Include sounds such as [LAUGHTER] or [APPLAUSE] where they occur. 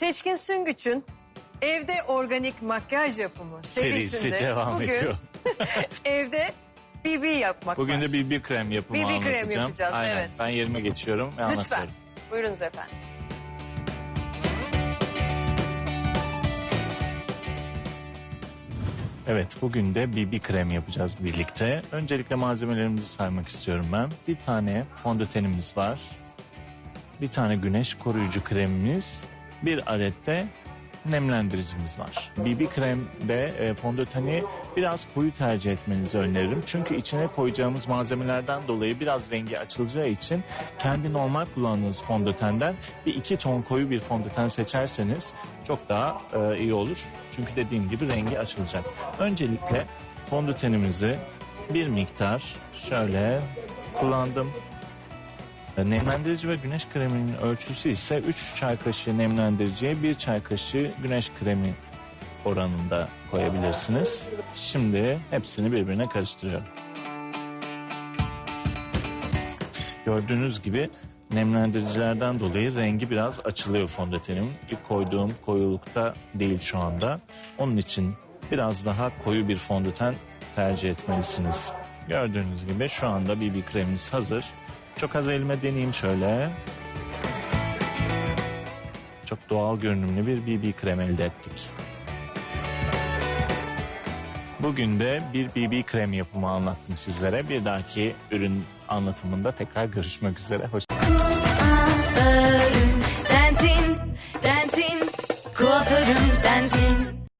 Seçkin Süngüç'ün evde organik makyaj yapımı Serisi serisinde devam bugün ediyor. [LAUGHS] evde BB yapmak Bugün var. de BB krem yapımı BB krem anlatacağım. yapacağız, Aynen. evet. Ben yerime geçiyorum ve Lütfen. anlatıyorum. Buyurunuz efendim. Evet bugün de BB krem yapacağız birlikte. Öncelikle malzemelerimizi saymak istiyorum ben. Bir tane fondötenimiz var. Bir tane güneş koruyucu kremimiz. Bir adet de nemlendiricimiz var. BB kremde e, fondöteni biraz koyu tercih etmenizi öneririm. Çünkü içine koyacağımız malzemelerden dolayı biraz rengi açılacağı için kendi normal kullandığınız fondötenden bir iki ton koyu bir fondöten seçerseniz çok daha e, iyi olur. Çünkü dediğim gibi rengi açılacak. Öncelikle fondötenimizi bir miktar şöyle kullandım. E, Nemlendirici ve güneş kreminin ölçüsü ise 3 çay kaşığı nemlendiriciye 1 çay kaşığı güneş kremi oranında koyabilirsiniz. Şimdi hepsini birbirine karıştırıyorum. Gördüğünüz gibi nemlendiricilerden dolayı rengi biraz açılıyor fondötenim. İlk koyduğum koyulukta değil şu anda. Onun için biraz daha koyu bir fondöten tercih etmelisiniz. Gördüğünüz gibi şu anda BB kremimiz hazır. Çok az elime deneyeyim şöyle. Çok doğal görünümlü bir BB krem elde ettik. Bugün de bir BB krem yapımı anlattım sizlere. Bir dahaki ürün anlatımında tekrar görüşmek üzere. Hoş Kuaförüm sensin, sensin, kuaförüm sensin.